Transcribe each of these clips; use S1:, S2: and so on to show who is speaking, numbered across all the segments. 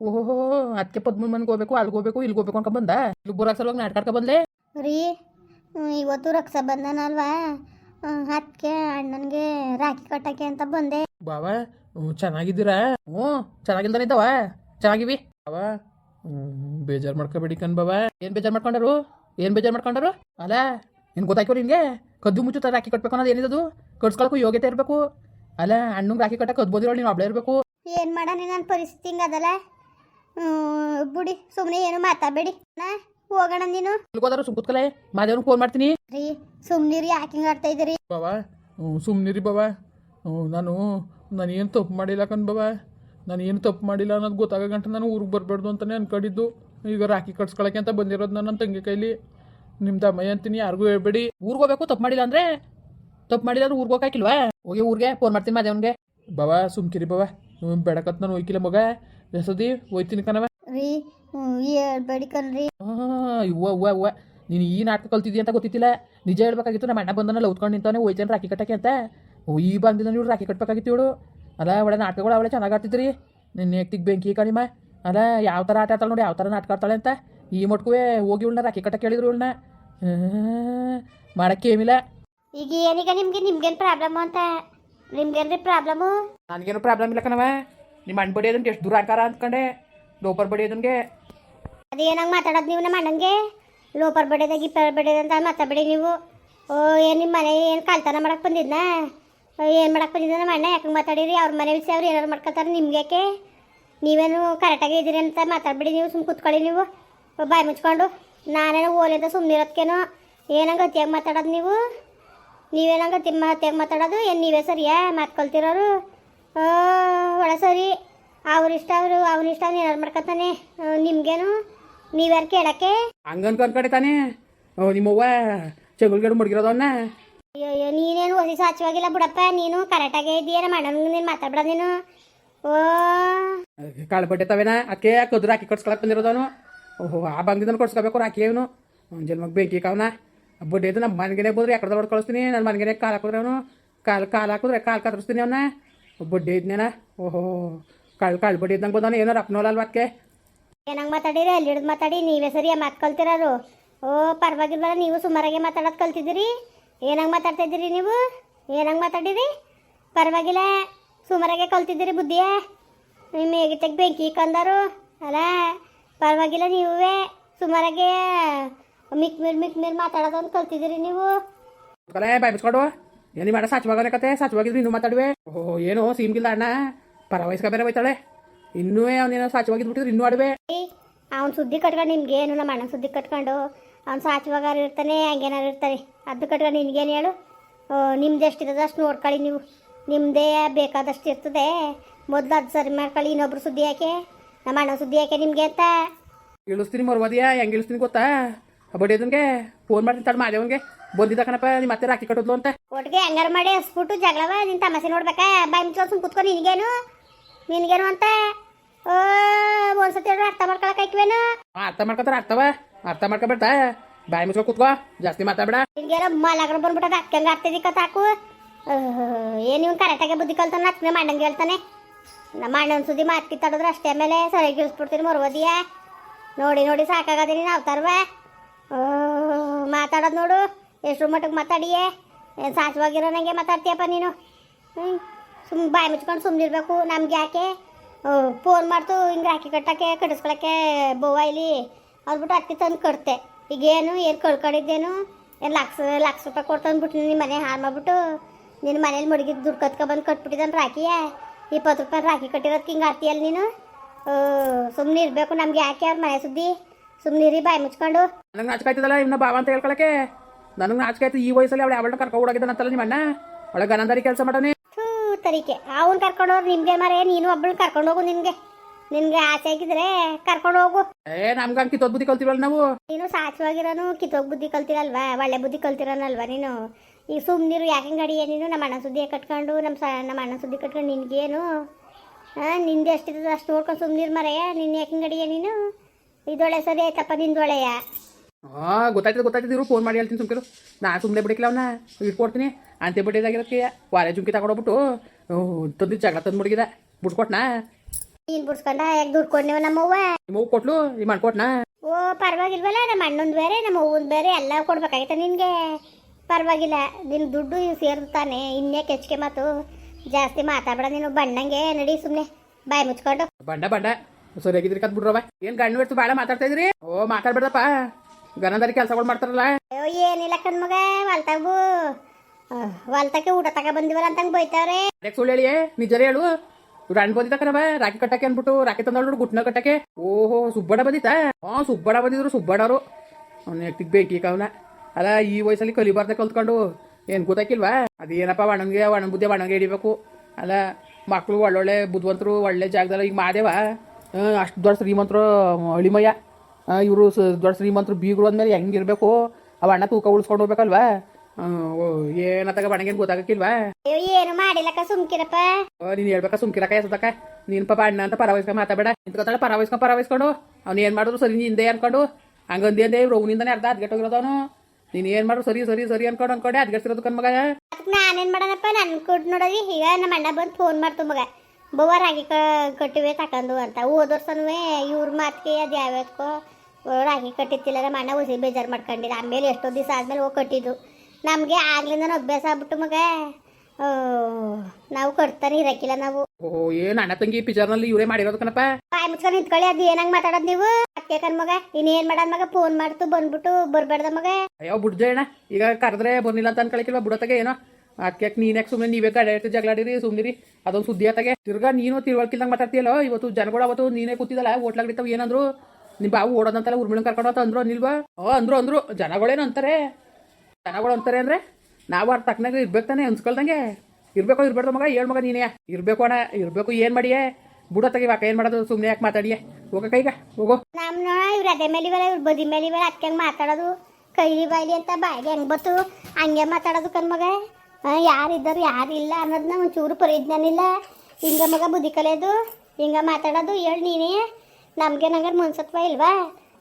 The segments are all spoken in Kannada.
S1: ಓಹೋ ಅದಕ್ಕೆ ಪದ್ಮನ್ ಮನೆಗೆ ಹೋಗ್ಬೇಕು ಅಲ್ಲಿಗೆ ಹೋಗ್ಬೇಕು ಇಲ್ಲಿಗೆ ಹೋಗ್ಬೇಕು ಅನ್ಕೊಂಡ್ ಬಂದ? ಇಲ್ಲಿ ಬರೋಕೆ ಸಲುವಾಗಿ ನಾಟಕ ಬಂದೆ
S2: ರೀ ಇವತ್ತು ರಕ್ಷಾ ಬಂಧನ ಅಲ್ವಾ ಅದಕ್ಕೆ ಅಣ್ಣನಿಗೆ ರಾಖಿ ಕಟ್ಟಕ್ಕೆ ಅಂತ ಬಂದೆ.
S1: ಬಾವ ಚೆನ್ನಾಗಿದ್ದೀರಾ? ಹ್ಞೂ ಚೆನ್ನಾಗಿಲ್ದಾನೆ ಇದ್ದಾವ? ಚೆನ್ನಾಗಿವಿ? ಬಾವ ಬೇಜಾರು ಮಾಡ್ಕೋಬೇಡಿ ಕಣ್ ಬಾವ. ಏನು ಬೇಜಾರು ಮಾಡ್ಕೊಂಡರು? ಏನು ಬೇಜಾರು ಮಾಡ್ಕೊಂಡರು? ಅಲ್ಲ ನಿನ್ಗೆ ಗೊತ್ತಾಯ್ಕೋ ನಿನಗೆ ಕದ್ದು ಮುಚ್ಚು ತರ ರಾಖಿ ಕಟ್ಬೇಕು ಅನ್ನೋದು ಏನಿದದು? ಕಟ್ಸ್ಕೊಳಕ್ಕೂ ಯೋಗ್ಯತೆ ಇರಬೇಕು. ಅಲ್ಲ ಅಣ್ಣಂಗೆ ರಾಖಿ ಕಟ್ಟಕ್ಕೆ ಕದ್ಬೋದಿರೋ ನೀನು ಒಬ್ಳೇ ಇರಬೇಕು.
S2: ಏನು ಮಾಡ ನನ್ನ ಪರಿಸ್ಥಿತಿ ಹಿಂಗದಲ್ಲ ಬಿಡಿ ಸುಮ್ಮನೆ ಏನು ಮಾತಾಡಬೇಡಿ. ನಾ ಹೋಗೋಣ ನೀನು.
S1: ಸುಮ್ಕಲೆ ಮಾದೇವ್ ಫೋನ್ ಮಾಡ್ತೀನಿ.
S2: ರೀ ಸುಮ್ಮನಿರಿ ಯಾಕೆ ಆಡ್ತಾ ಇದ್ದೀರಿ
S1: ಬಾವ ಸುಮ್ಮನಿರಿ ಬಾಬಾ ನಾನು ನಾನು ಏನು ತಪ್ಪು ಮಾಡಿಲ್ಲ ಕಣ್ ಬಾಬಾ ನಾನು ಏನು ತಪ್ಪು ಮಾಡಿಲ್ಲ ಅನ್ನೋದು ಗೊತ್ತಾಗ ಗಂಟ ನಾನು ಊರಿಗೆ ಬರಬಾರ್ದು ಅಂತಲೇ ಅನ್ಕೊಂಡಿದ್ದು. ಈಗ ರಾಖಿ ಕಟ್ಸ್ಕೊಳಕ್ಕೆ ಅಂತ ಬಂದಿರೋದು ನಾನು ನನ್ನ ತಂಗಿ ಕೈಲಿ. ನಿಮ್ಮ ತಮ್ಮಯ್ಯ ಅಂತೀನಿ ಯಾರಿಗೂ ಹೇಳ್ಬೇಡಿ. ಊರಿಗೆ ಹೋಗ್ಬೇಕು ತಪ್ಪು ಮಾಡಿಲ್ಲ ಅಂದರೆ? ತಪ್ಪು ಮಾಡಿಲ್ಲ ಅಂದ್ರೆ ಊರಿಗೆ ಹೋಗಾಕಿಲ್ವಾ? ಹೋಗಿ ಊರಿಗೆ ಫೋನ್ ಮಾಡ್ತೀನಿ ಮಾದೇವನಿಗೆ. ಬಾಬಾ ಸುಮ್ಕಿರಿ ಬಾಬಾ ಬೇಡಕತ್ ನಾನು ಹೋಯ್ಕಿಲ್ಲ ಮಗ. ಎಸದಿ ಹೋಯ್ತೀನಿ ಕಣವ
S2: ರೀ ಹೇಳ್ಬೇಡಿ ಕಣ್ರಿ.
S1: ಇವ್ವ ನೀನು ಈ ನಾಟಕ ಕಲ್ತಿದ್ದಿ ಅಂತ ಗೊತ್ತಿತ್ತಿಲ್ಲ. ನಿಜ ಹೇಳ್ಬೇಕಾಗಿತ್ತು ನಮ್ಮ ಅಣ್ಣ ಬಂದನಲ್ಲ ಉತ್ಕೊಂಡು ನಿಂತಾನೆ ಹೋಯ್ತೇನೆ ರಾಖಿ ಕಟ್ಟಕ್ಕೆ ಅಂತ. ಓ ಈ ಬಂದಿಲ್ಲ ನೀವು ರಾಖಿ ಕಟ್ಬೇಕಾಗಿತ್ತು ಇವಳು. ಅಲ್ಲ ಒಳ್ಳೆ ನಾಟಕಗಳು ಅವಳೆ ಚೆನ್ನಾಗಿ ಆಡ್ತಿದ್ರಿ. ನಿನ್ನ ವ್ಯಕ್ತಿಗೆ ಬೆಂಕಿ ಕಣಿಮ ಅಲ್ಲ ಯಾವ ಥರ ಆಟ ಆಡ್ತಾಳೆ ನೋಡಿ ಯಾವ ಥರ ನಾಟಕ ಆಡ್ತಾಳೆ ಅಂತ. ಈ ಮಟ್ಕುವೆ ಹೋಗಿ ಇವಳನ್ನ ರಾಖಿ ಕಟ್ಟಕ್ಕೆ ಹೇಳಿದ್ರು ಇವಳನ್ನ. ಮಾಡಕ್ಕೆ ಏಮಿಲ್ಲ
S2: ಈಗ ಏನೀಗ ನಿಮ್ಗೆ ನಿಮ್ಗೇನು ಪ್ರಾಬ್ಲಮ್ ಅಂತ? ನಿಮ್ಗೇನ್ರಿ ಪ್ರಾಬ್ಲಮ್ಮು
S1: ನನಗೇನು ಪ್ರಾಬ್ಲಮ್ ಇಲ್ಲ ಕಣವ ನಿಮ್ಮ ಅಣ್ಣ ಬಡಿ ಅದನ್ಗೆ ಎಷ್ಟು ದೂರ ಆಕಾರ ಅಂದ್ಕೊಂಡೆ? ಲೋಪರ್ ಬಡಿ ಅದನ್ಗೆ
S2: ಮಾತಾಡೋದು ನೀವು ನಮ್ಮ ಅಣ್ಣಂಗೆ? ಲೋಪರ್ ಬಡಿಯೋದಾಗ ಇಪ್ಪರ್ ಬಡಿಯೋದಂತ ಮಾತಾಡಬೇಡಿ ನೀವು. ಓ, ಏನು ನಿಮ್ಮ ಮನೆ ಏನು ಕಳ್ತನ ಮಾಡಕ್ಕೆ ಬಂದಿದ್ನಾ? ಏನು ಮಾಡಕ್ಕೆ ಬಂದಿದ್ದ ನಮ್ಮ ಅಣ್ಣ? ಯಾಕೆ ಮಾತಾಡಿರಿ? ಅವ್ರ ಮನೆ ವಿಷಯ ಅವ್ರು ಏನಾರು ಮಾಡ್ಕೊತಾರೆ ನಿಮ್ಗೆ ಯಾಕೆ? ನೀವೇನು ಕರೆಕ್ಟಾಗಿ ಇದ್ದೀರಿ ಅಂತ ಮಾತಾಡಬೇಡಿ ನೀವು ಸುಮ್ಮನೆ ಕೂತ್ಕೊಳ್ಳಿ ನೀವು. ಬಾಯಿ ಮುಚ್ಕೊಂಡು. ನಾನೇನೋ ಓಲಿಂದ ಸುಮ್ಮನೆ ಇರೋದಕ್ಕೇನೋ ಏನಂಗೆ ಗತಿಯಾಗಿ ಮಾತಾಡೋದು ನೀವು? ನೀವೇನಂಗೆ ತಿಮ್ಮ ಗತಿಯಾಗಿ ಮಾತಾಡೋದು? ಏನು ನೀವೇ ಸರಿಯಾ ಮಾತು ಕಲ್ತಿರೋರು ಆ, ಒಳ ಸರಿ. ಅವರು ಅವರು ಅವನಿಷ್ಟ ಅವ್ನು ಏನಾರು ಮಾಡ್ಕೊತಾನೆ. ನಿಮ್ಗೇನು? ನೀವ್ಯಾರು ಕೇಳಕ್ಕೆ?
S1: ಹಂಗಂತ ಕನ್ಕಡೆ ತಾನೇ. ನಿಮ್ಮವ್ವ ಚಗುಲ್ಗಡೆ ಮುಡ್ಗಿರೋದನ್ನ
S2: ಅಯ್ಯೋ ಅಯ್ಯೋ ನೀನೇನು ಹೊಸಿ ಸಾಚವಾಗಿಲ್ಲ ಬಿಡಪ್ಪ. ನೀನು ಕರೆಕ್ಟ್ ಆಗೇ ನಮ್ಮ ಅಣ್ಣನಿಗೆ ನೀನು ಮಾತಾಡ್ಬಿಡ ನೀನು. ಓ.
S1: ಕಾಳು ಬಟ್ಟೆ ತವೇನ? ಅಕ್ಕೆ ಕದ್ರು ಹಾಕಿ ಕೊಡ್ಸ್ಕೊಳಕ್ ಬಂದಿರೋದವನು ಓಹೋ ಆ ಬಂದಿದ್ದನ್ನು ಕೊಡ್ಸ್ಕೋಬೇಕು ರಾಕಿ ಅವನು. ಜನ್ಮಕ್ಕೆ ಬೆಂಕಿ ಕಾವನ. ಬಡ್ಡಿ ನಮ್ಮ ಮನೆಗೆ ಬಂದ್ರೆ ಯಾಕಡೆ ಕಳಿಸ್ತೀನಿ ನನ್ನ ಮನೆಗೆ ಕಾಲು ಹಾಕಿದ್ರೆ ಅವನು. ಕಾಲು ಕಾಲು ಹಾಕಿದ್ರೆ ಕಾಲು ಕತ್ತರಿಸ್ತೀನಿ ಅವನ. ಬಡ್ಡಿ ಇದ್ನೇನ? ಓಹೋ ಕಾಳು ಕಾಳು ಬಡ್ಡಿ ಇದ್ದಂಗೆ ಬಂದವನು ಏನೋ ರಪ್ನೋಲಲ್ವ ಅದಕ್ಕೆ
S2: ಏನಂಗೆ ಮಾತಾಡಿರಿ? ಅಲ್ಲಿ ಹಿಡಿದು ಮಾತಾಡಿ ನೀವೇ ಸರಿ ಮಾತು ಕಲ್ತಿರೋರು. ಓ ಪರವಾಗಿಲ್ವಲ್ಲ ನೀವು ಸುಮಾರಾಗೆ ಮಾತಾಡೋದು ಕಲ್ತಿದ್ದೀರಿ. ಏನಂಗೆ ಮಾತಾಡ್ತಿದ್ದೀರಿ ನೀವು? ಏನಂಗೆ ಮಾತಾಡಿರಿ? ಪರವಾಗಿಲ್ಲ ಸುಮಾರಾಗೆ ಕಲ್ತಿದ್ದೀರಿ ಬುದ್ಧಿಯ. ನಿಮ್ಮ ಹೇಗಿತ್ತಾಗ ಬೆಂಕಿ ಕಂದರು ಅಲ್ಲ? ಪರವಾಗಿಲ್ಲ ನೀವೇ ಸುಮಾರಾಗೆ ಮಿಕ್ ಮೀರ್ ಮಿಕ್ ಮೀರ್ ಮಾತಾಡೋದು ಅಂತ ಕಲ್ತಿದ್ದೀರಿ ನೀವು.
S1: ಬಾಯ್ ಏನು ಮಾಡ ಸಾಚವಾಗನೆ ಕತೆ? ಸಚಿವಾಗಿದ್ರು ಇನ್ನೂ ಮಾತಾಡುವೆ? ಓಹೋ ಏನು ಸೀಮ್ಗಿಲ್ಲ ಅಣ್ಣ. ಪರ ವಯಸ್ಕ ಬೇರೆ ಹೋಯ್ತಾಳೆ. ಇನ್ನೂ ಅವನೇನೋ ಸಚಿವಾಗಿದ್ ಬಿಟ್ಟಿದ್ರು ಇನ್ನೂ ಆಡುವೆ.
S2: ಅವ್ನ ಸುದ್ದಿ ಕಟ್ಕೊಂಡು ನಿಮ್ಗೆ ಏನು? ನಮ್ಮ ಅಣ್ಣನ ಸುದ್ದಿ ಕಟ್ಕೊಂಡು ಅವ್ನು ಸಾಚುವಾಗಾರು ಇರ್ತಾನೆ ಹಂಗೇನಾರು ಇರ್ತಾನೆ ಅದು ಕಟ್ಕೊಂಡು ನಿನ್ಗೇನು ಹೇಳು? ನಿಮ್ದು ಎಷ್ಟಿರೋದು ಅಷ್ಟು ನೋಡ್ಕೊಳ್ಳಿ ನೀವು. ನಿಮ್ಮದೇ ಬೇಕಾದಷ್ಟು ಇರ್ತದೆ. ಮೊದಲು ಅದು ಸರಿ ಮಾಡ್ಕೊಳ್ಳಿ ಇನ್ನೊಬ್ರು ಸುದ್ದಿ ಯಾಕೆ? ನಮ್ಮ ಅಣ್ಣ ಸುದ್ದಿ ಯಾಕೆ ನಿಮಗೆ ಅಂತ?
S1: ಇಳಿಸ್ತೀನಿ ಮರ್ವದಿಯಾ ಹೆಂಗೆ ಇಳಿಸ್ತೀನಿ ಗೊತ್ತಾ? ಬಡಿಯೋದನ್ಗೆ ಫೋನ್ ಮಾಡಿ ತಡ ಮಾದೇವನ್ಗೆ ಬಂದಿದ್ದ ಕಣಪ್ಪ ನಿಮ್ಮ ಮತ್ತೆ ರಾಕಿ ಕಟ್ಟೋದ್ಲು ಅಂತ.
S2: ಒಟ್ಟಿಗೆ ಹೆಂಗಾರ ಮಾಡಿ ಹಸ್ಬಿಟ್ಟು ಜಗಳವ ನಿನ್ ತಮಾಷೆ ನೋಡ್ಬೇಕಾ. ಬಾಯಿ ಮುಚ್ಚೋದು ಸುಮ್ ಕುತ್ಕೊಂಡು ನಿನಗೇನು? ನಿನಗೇನು ಅಂತ? ಓ ಒಂದ್ಸತಿ ಹೇಳಿದ್ರೆ ಅರ್ಥ ಮಾಡ್ಕೊಳಕ್ ಆಯ್ಕವೇನು
S1: ಆ, ಅರ್ಥ ಮಾಡ್ಕೊತಾರ ಅರ್ಥವ? ಅರ್ಥ ಮಾಡ್ಕೊಬೇಡ್ತಾ? ಬಾಯಿ ಮುಚ್ಕೊ ಕುತ್ಕೋ ಜಾಸ್ತಿ ಮಾತಾಡ್ಬೇಡ.
S2: ನಿನ್ಗೇನೋ ಮಲಗ್ರ ಬಂದ್ಬಿಟ್ಟದ ಅಕ್ಕಂಗೆ ಆಗ್ತದಿ ಕತ್ತಾಕು ಏನು ಇವ್ನು ಕರೆಕ್ಟಾಗಿ ಬುದ್ಧಿ ಕಲ್ತಾನೆ ಅಕ್ಕನೇ ಮಾಡಂಗೆ ಹೇಳ್ತಾನೆ. ನಮ್ಮ ಅಣ್ಣನ ಸುದ್ದಿ ಮಾತು ಕಿತ್ತಾಡಿದ್ರೆ ಅಷ್ಟೇ ಮೇಲೆ ಸರಿಯಾಗಿ ಇಳಿಸ್ಬಿಡ್ತೀನಿ ಮರುವದಿಯ. ನೋಡಿ ನೋಡಿ ಸಾಕಾಗದೆ ನಾವು ಅವತಾರವ. ಮಾತಾಡೋದು ನೋಡು. ಎಷ್ಟು ಮಟ್ಟಿಗೆ ಮಾತಾಡಿಯೇ? ಸಾಸವಾಗಿರೋ ಸಾಚವಾಗಿರೋ ನಂಗೆ ಮಾತಾಡ್ತೀಯಪ್ಪ ನೀನು. ಹ್ಞೂ ಸುಮ್ ಬಾಯಿ ಮುಚ್ಕೊಂಡು ಸುಮ್ಮನಿರ್ಬೇಕು ನಮ್ಗೆ ಯಾಕೆ? ಫೋನ್ ಮಾಡ್ತು, ಹಿಂಗೆ ರಾಖಿ ಕಟ್ಟಕ್ಕೆ, ಕಟ್ಟಿಸ್ಕೊಳಕ್ಕೆ ಬೋವ ಇಲ್ಲಿ. ಅವ್ರ್ಬಿಟ್ಟು ಅಕ್ಕಿ ತಂದು ಕಟ್ತೆ. ಈಗ ಏನು ಏನು ಕಳ್ಕೊಂಡಿದ್ದೇನು? ಏನು ಲಕ್ಷ ಲಕ್ಷ ರೂಪಾಯಿ ಕೊಟ್ಟು ಅಂದ್ಬಿಟ್ಟು ನಿಮ್ಮ ಮನೆ ಹಾಳು ಮಾಡ್ಬಿಟ್ಟು? ನಿನ್ನ ಮನೇಲಿ ಮಡಗಿದ್ದು ದುಡ್ಡು ಕತ್ಕೊಬಂದು ಕಟ್ಬಿಟ್ಟಿದ್ದಾನೆ ರಾಖಿಯ? ಇಪ್ಪತ್ತು ರೂಪಾಯಿ ರಾಖಿ ಕಟ್ಟಿರೋದಕ್ಕೆ ಹಿಂಗೆ ಆಡ್ತೀಯಲ್ಲ ನೀನು? ಸುಮ್ಮನೆ ಇರಬೇಕು ನಮ್ಗೆ ಯಾಕೆ ಅವ್ರ ಮನೆ ಸುದ್ದಿ? ಸುಮ್ಮನಿರಿ ಬಾಯ್ ಮುಚ್ಕೊಂಡು.
S1: ನನಗೆ ನಾಚಿಕಾಯ್ತದಲ್ಲ ಇನ್ನ ಬಾವ ಅಂತ ಹೇಳ್ಕೊಳಕ್ಕೆ? ನನಗೆ ನಾಚಿಕಾಯ್ತು ಈ ವಯಸ್ಸಲ್ಲಿ ಅವಳು ಅವಳನ್ನ ಕರ್ಕೊಂಡು ಹೋಗಿದ್ದಾನಂತಲ್ಲ ನಿಮ್ಮ ಅಣ್ಣ ಅವಳ ಗನಂದಾರಿ ಕೆಲಸ ಮಾಡನೆ
S2: ಥೂ ತರಿಕೆ. ಅವನ್ ಕರ್ಕೊಂಡು ಹೋಗಿ ನಿಮ್ಗೆ ಮರೆ ನೀನು ಒಬ್ಬಳು ಕರ್ಕೊಂಡು ಹೋಗು ನಿನಗೆ. ನಿನ್ಗೆ ಆಸೆ ಆಗಿದ್ರೆ ಕರ್ಕೊಂಡು ಹೋಗು.
S1: ಏ ನಮ್ಗೆ ಹಂಗೆ ಕಿತ್ತೋದ್ ಬುದ್ಧಿ ಕಲ್ತೀವಲ್ಲ ನಾವು?
S2: ನೀನು ಸಾಚವಾಗಿರೋನು ಕಿತ್ತೋಗ್ ಬುದ್ಧಿ ಕಲ್ತಿರಲ್ವಾ? ಒಳ್ಳೆ ಬುದ್ಧಿ ಕಲ್ತಿರನಲ್ವಾ ನೀನು? ಈ ಸುಮ್ಮನಿರು ಯಾಕೆ ಗಡಿಯ ನೀನು? ನಮ್ಮ ಅಣ್ಣ ಸುದ್ದಿ ಕಟ್ಕೊಂಡು ನಮ್ಮ ಸ ನಮ್ಮ ಅಣ್ಣ ಸುದ್ದಿ ಕಟ್ಕೊಂಡು ನಿನ್ಗೇನು? ಹಾಂ ನಿಂದೆ ಅಷ್ಟಿದ್ರೆ ಅಷ್ಟು ನೋಡ್ಕೊಂಡು ಸುಮ್ಮನಿರು ಮರೆಯ ನಿನ್ನ ಯಾಕೆ ಗಡಿಯ ನೀನು? ಇದೊಳೆ ಸರಿ ಆಯ್ತಪ್ಪ ನಿಂದೊಳೆಯ
S1: ಹಾ ಗೊತ್ತಾಯ್ತದೆ ಗೊತ್ತಾಯ್ತದೆ. ಇರು ಫೋನ್ ಮಾಡಿ ಹೇಳ್ತೀನಿ ಸುಮ್ಕಿರು. ನಾ ಸುಮ್ಮನೆ ಬಿಡಿಕ್ಲ ಅವನ್ನ ಇಟ್ಕೊಡ್ತೀನಿ ಅಂತೆ ಬಿಟ್ಟಿದಾಗಿರೋದಕ್ಕೆ ವಾರೆ ಜುಂಕಿ ತಗೊಂಡೋಗ್ಬಿಟ್ಟು ತಂದು ಜಗಳ ತಂದು ಮುಡುಗಿದ. ಬಿಟ್ಕೊಟ್ನಾ?
S2: ನೀನ್ ಬಿಡ್ಸ್ಕೊಂಡ ಯಾಕೆ ದುಡ್ಡು ಕೊಡ್ನೇವ ನಮ್ಮವ್ವ?
S1: ನಿಮ್ಮವು ಕೊಟ್ಲು? ಈ ಮಾಡ್ಕೊಟ್ನಾ?
S2: ಓ ಪರವಾಗಿಲ್ವಲ್ಲ ನಮ್ಮ ಅಣ್ಣಂದು ಬೇರೆ ನಮ್ಮ ಅವ್ವಂದು ಬೇರೆ ಎಲ್ಲ ಕೊಡ್ಬೇಕಾಗಿತ್ತ ನಿನಗೆ? ಪರವಾಗಿಲ್ಲ ನಿನ್ ದುಡ್ಡು ಸೇರ್ದು ಸೇರ್ತಾನೆ ಇನ್ನೇ ಕೆಚ್ಕೆ ಮಾತು. ಜಾಸ್ತಿ ಮಾತಾಡ್ಬೇಡ ನೀನು ಬಣ್ಣಂಗೆ ನಡಿ ಸುಮ್ನೆ. ಬಾಯಿ ಮುಚ್ಕೊಂಡು.
S1: ಬಂಡ ಬಂಡ ಸರಿಯಾಗಿದ್ರಿ ಕತ್ ಬಿಡ್ರವ ಏನ್ ಗಂಡು ಬಿಡ್ತು ಬಾಳ ಮಾತಾಡ್ತಾ ಇದ್ರಿ? ಓ ಮಾತಾಡ್ಬೇಡಪ್ಪ. ಗನದಾರಿ ಕೆಲಸಗಳು ಮಾಡ್ತಾರಲ್ಲ.
S2: ಅಯ್ಯೋ ಏನಿಲ್ಲ ಕಣ್ಮಗ ಹೊಲ್ತಾಗು ವಾಲ್ತಕ್ಕೆ ಊಟ ತಕ ಬಂದಿವಲ್ಲ ಅಂತಂಗ್ ಬೈತಾವ್ರೆ.
S1: ಅದಕ್ಕೆ ಸುಳ್ಳು ಹೇಳಿ ನಿಜರೇ ಹೇಳು. ಇವ್ರು ಅಣ್ಣ ಬಂದಿದ್ದ ಕಣವ ರಾಕಿ ಕಟ್ಟಕ್ಕೆ ಅನ್ಬಿಟ್ಟು ರಾಖಿ ತಂದಳು ಗುಟ್ನ ಕಟ್ಟಕ್ಕೆ. ಓಹೋ ಸುಬ್ಬಡ ಬಂದಿತ್ತಾ? ಹಾ ಸುಬ್ಬಡ ಬಂದಿದ್ರು ಸುಬ್ಬಡರು ಅವ್ನ ಎಟ್ಟಿಗೆ ಬೇಕಿ ಕವನ. ಅಲ್ಲ ಈ ವಯಸ್ಸಲ್ಲಿ ಕಲಿಬಾರ್ದ ಕಲ್ತ್ಕೊಂಡು ಏನ್ ಗೊತ್ತಾಕಿಲ್ವಾ? ಅದೇನಪ್ಪ ಒಣಗೆ ಒಣ ಬುದ್ಧಿ ಒಣಗೆ ಹಿಡಿಬೇಕು. ಅಲ್ಲ ಮಕ್ಕಳು ಒಳ್ಳೊಳ್ಳೆ ಬುದ್ಧಿವಂತರು ಒಳ್ಳೆ ಜಾಗದಲ್ಲ ಈಗ ಮಾದೇವ. ಅಷ್ಟು ದೊಡ್ಡ ಶ್ರೀಮಂತರು ಅಳಿಮಯ್ಯ. ಇವರು ದೊಡ್ಡ ಶ್ರೀಮಂತರು ಬೀಗರು ಅಂದಮೇಲೆ ಹೆಂಗಿರ್ಬೇಕು ಅವ ಅಣ್ಣ ತೂಕ ಉಳಿಸ್ಕೊಂಡು ಹೋಗ್ಬೇಕಲ್ವಾ? ಏನತ್ತಾಗ ಬಣಗೇನು ಗೊತ್ತಾಗಕ್ಕಿಲ್ವಾ?
S2: ಏನು ಮಾಡಿಲ್ಲಕ್ಕ ಸುಮ್ಕಿರಪ್ಪ.
S1: ನೀನು ಹೇಳ್ಬೇಕಾ ಸುಮ್ಕಿರಕ ಎಸದಕ್ಕ ನೀನ್ ಪಾಪ ಅಣ್ಣ ಅಂತ ಪರವಹಿಸ್ಕೊಂಡ್ ಮಾತಾಬೇಡ ನಿಂತ್ಕೊತಾಳೆ ಪರವಹಿಸ್ಕೊಂಡ್ ಪರವಹಿಸ್ಕೊಂಡು ಅವ್ನು ಏನ್ ಮಾಡಿದ್ರು ಸರಿ ಹಿಂದೆ ಅನ್ಕೊಂಡು. ಹಂಗಂದಿ ಅಂದೆ ರೌನಿಂದಾನೆ ಅರ್ಧ ಅದ್ಗೆಟ್ಟೋಗಿರೋದವನು ನೀನು ಏನ್ ಮಾಡು ಸರಿ ಸರಿ ಸರಿ ಅನ್ಕೊಂಡು ಅನ್ಕೊಂಡೆ ಅದ್ಗೆಡ್ಸಿರೋದು ಕಣ್ಮಗ
S2: ನಾನೇನ್ ಮಾಡೋಣಪ್ಪ ನನ್ ಕೊಟ್ಟು ನೋಡೋದಿ ಈಗ ನಮ್ಮ ಅಣ್ಣ ಬಂದು ಫೋನ್ ಮಾಡ್ತು ಮಗ. ರಾಗಿ ಕ ಕಟ್ಟಿವೆ ತಕೊಂಡು ಅಂತ. ಹೋದ ವರ್ಷನೂ ಇವ್ರ ಮಾತಿಗೆ ಅದು ಯಾವ್ಯಾವ್ಕೋ ರಾಗಿ ಕಟ್ಟಿತ್ತಿಲ್ಲ ಮಣ್ಣ ಉಸಿ ಬೇಜಾರು ಮಾಡ್ಕೊಂಡಿದ್ದ ಆಮೇಲೆ ಎಷ್ಟೋ ದಿವಸ ಆದ್ಮೇಲೆ ಹೋಗಿ ಕಟ್ಟಿದ್ದು. ನಮಗೆ ಆಗ್ಲಿಂದ ಅಭ್ಯಾಸ ಆಗ್ಬಿಟ್ಟು ಮಗ ನಾವು ಕಟ್ತಾನೆ ಇರಕ್ಕಿಲ್ಲ ನಾವು.
S1: ಓ ಏನ್ ಅಣ್ಣ ತಂಗಿ ಪಿಕ್ಚರ್ನಲ್ಲಿ ಇವರೇ ಮಾಡಿರೋದು ಕಣಪ್ಪ?
S2: ಬಾಯ್ ಮುಚ್ಕೊಂಡು ನಿಂತ್ಕೊಳ್ಳಿ ಅದು ಏನಂಗ್ ಮಾತಾಡೋದು ನೀವು? ಅಕ್ಕೆ ಕಣ್ ಮಗ ಇನ್ನೇನ್ ಮಾಡೋದ್ ಮಗ? ಫೋನ್ ಮಾಡ್ತು ಬಂದ್ಬಿಟ್ಟು ಬರ್ಬೇಡ್ದ ಮಗ.
S1: ಅಯ್ಯೋ ಬುಡ್ಜೆ ಅಣ್ಣ. ಈಗ ಕರೆದ್ರೆ ಬರ್ಲಿಲ್ಲ ಅಂತ ಅನ್ಕೊಳಕಿಲ್ವಾ? ಬುಡತ್ತಾಗೆ ಏನೋ? ಅದಕ್ಕೆ ನೀನ್ ಸುಮ್ಮನೆ ನೀವೇ ಇರ್ತಿ ಜಗಳಾಡಿರಿ ಸುಮ್ಮನಿರಿ ಅದೊಂದು ಸುದ್ದಿ ಆತಾಗೆ. ತಿರ್ಗಾ ನೀನು ತಿರುವಳ್ಕಿಲ್ದಂಗೆ ಮಾತಾಡ್ತೀಯಲ್ಲ? ಇವತ್ತು ಜನಗಳು ಅವತ್ತು ನೀನೇ ಕೂತಿದಲ್ಲ ಹೋಟ್ಲಾಗಿರ್ತಾವ ಏನಂದ್ರು? ನಿಮ್ ಬಾವು ಓಡೋದಂತಲ್ಲ ಉರ್ಮಿಳನ್ ಕರ್ಕೊಂಡು ಅಂದ್ರು ನಿಲ್ವಾ ಓ, ಅಂದ್ರು ಅಂದ್ರು. ಜನಗಳೇನು ಅಂತಾರೆ? ಜನಗಳು ಅಂತಾರೆ ಅಂದ್ರೆ ನಾವು ಅರ್ಥ ತಕ್ಕನಾಗ ಇರ್ಬೇಕು ಅನ್ಸ್ಕೊಳ್ದಂಗೆ. ಇರ್ಬೇಕು, ಇರ್ಬಾರ್ದು ಮಗ? ಹೇಳ್ ಮಗ ನೀನೇ. ಇರ್ಬೇಕು ಅಣ್ಣ, ಇರ್ಬೇಕು, ಏನ್ ಮಾಡಿಯೇ? ಬುಡ ತೆಗಿವಾಕ ಏನ್ ಮಾಡೋದು? ಸುಮ್ಮನೆ ಯಾಕೆ ಮಾತಾಡಿಯೇ? ಹೋಗ ಕೈಗ, ಹೋಗೋ.
S2: ನಮ್ ನೋಡ, ಇವ್ರ ಅದೇ ಮೇಲೆ ಇವಲ್ಲ ಇವ್ರ ಮೇಲೆ ಇವಲ್ಲ ಅಕ್ಕಂಗೆ ಮಾತಾಡೋದು? ಕೈಲಿ ಬಾಯ್ಲಿ ಅಂತ ಬಾಯಿಗೆ ಹೆಂಗ್ ಬತ್ತು? ಹಂಗೆ ಮಾತಾಡೋದು ಕಣ್ಮಗ ಯಾರಿದ್ದರು ಯಾರಿಲ್ಲ ಅನ್ನೋದನ್ನ ಒಂಚೂರು ಪರಿಜ್ಞಾನಿಲ್ಲ ಹಿಂಗ ಮಗ ಬುದ್ಧಿ ಕಲಿಯೋದು, ಹಿಂಗ ಮಾತಾಡೋದು, ಹೇಳಿ ನೀನೇ. ನಮ್ಗೆ ನಂಗೆ ಮನ್ಸತ್ವ ಇಲ್ವಾ?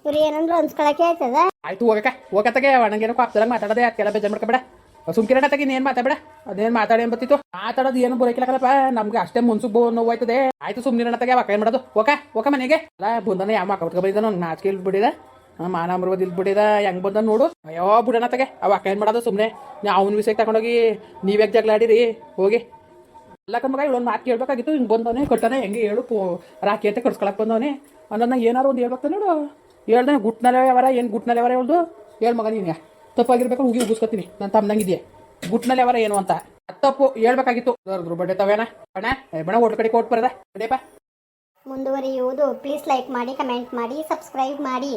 S2: ಇವ್ರು ಏನಂದ್ರು ಅನ್ಸ್ಕೊಳಕ್ಕೆ ಆಯ್ತದ?
S1: ಆಯ್ತು, ಹೋಗಕ್ಕ. ಹೋಗತ್ತಾಗೆ ಒಣಗೇನಕ್ಕೂ ಕಾಪ್ತದಂಗೆ ಮಾತಾಡೋದೆ ಅದಕ್ಕೆಲ್ಲ ಬೇಜಾರು ಮಾಡ್ಕೊಬೇಡ. ಸುಮ್ಕಿರಣ ತಗಿ ಏನ್ ಮಾತಾಡ ಅದೇನ್ ಮಾತಾಡಿ ಏನ್ ಬತ್ತಿತ್ತು ಮಾತಾಡೋದು ಏನು ಬರೋಕಿಲ್ಲಕಲ್ಲಪ್ಪ ನಮ್ಗೆ ಅಷ್ಟೇ ಮುನ್ಸು ಬೋ ಆಯ್ತು ಸುಮ್ನಿರಣ ತಗೆ ಅಕ್ಕ ಏನ್ ಮಾಡೋದು. ಓಕೆ ಓಕೆ ಮನೆಗೆ. ಅಲ್ಲ, ಬಂದನ ಯಾವ ಮಕ್ಕ ಬಂದಿದ್ದಾನು ನಾಚಿಕೆ ಬಿಡಿದ ಮಾನ ಮರ್ವದ್ ಇಲ್ಲಿ ಬಿಡಿದ ಹೆಂಗ್ ಬಂದ ನೋಡು. ಅಯ್ಯೋ ಬಿಡೋಣ ತಗೆ, ಅವ ಅಕ್ಕ ಏನ್ ಮಾಡೋದು ಸುಮ್ಮನೆ ಅವ್ನ ವಿಷಯಕ್ಕೆ ತಗೊಂಡೋಗಿ ನೀವ್ಯಾಕೆ ಜಗಳಾಡಿರಿ ಹೋಗಿ. ಅಲ್ಲ ಕಮ್ಮಗ ಇವಳೊಂದು ಮಾತು ಕೇಳ್ಬೇಕಾಗಿತ್ತು, ಹಿಂಗೆ ಬಂದವನೇ, ಕೊಟ್ಟಾನೆ, ಹೆಂಗೆ ಹೇಳು ರಾಕಿ ಅಂತ ಕಡ್ಸ್ಕೊಳಕ್ ಬಂದವನೆ. ಅನ್ನೋದನ್ನ ಏನಾರು ಒಂದು ಹೇಳ್ಬೇಕು ನೋಡು. ಹೇಳ್ದೆ ಗುಟ್ನಲ್ಲೇ ಅವರ ಏನು ಗುಟ್ನಲ್ಲಿ ಅವರ ಹೇಳ್ದು ಹೇಳ್ ಮಗ ನೀನು ತಪ್ಪಾಗಿರ್ಬೇಕು, ಹೋಗಿ ಉಗಿಸ್ಕೊತೀನಿ, ನಾನು ತಮ್ಮನಂಗಿದ್ಯೆ ಗುಟ್ನಲ್ಲಿ ಅವರ ಏನು ಅಂತ. ತಪ್ಪು, ಹೇಳ್ಬೇಕಾಗಿತ್ತು. ಬಡ್ಡೆ ತವೇನ ಅಣ್ಣ ಬಣ್ಣ ಬಣ ಓಟ್ ಕಡೆ ಕೊಟ್ಟು ಬರದ. ಬಡೇಪ
S2: ಮುಂದುವರಿಯುವುದು ಪ್ಲೀಸ್ ಲೈಕ್ ಮಾಡಿ ಕಮೆಂಟ್ ಮಾಡಿ ಸಬ್ಸ್ಕ್ರೈಬ್ ಮಾಡಿ.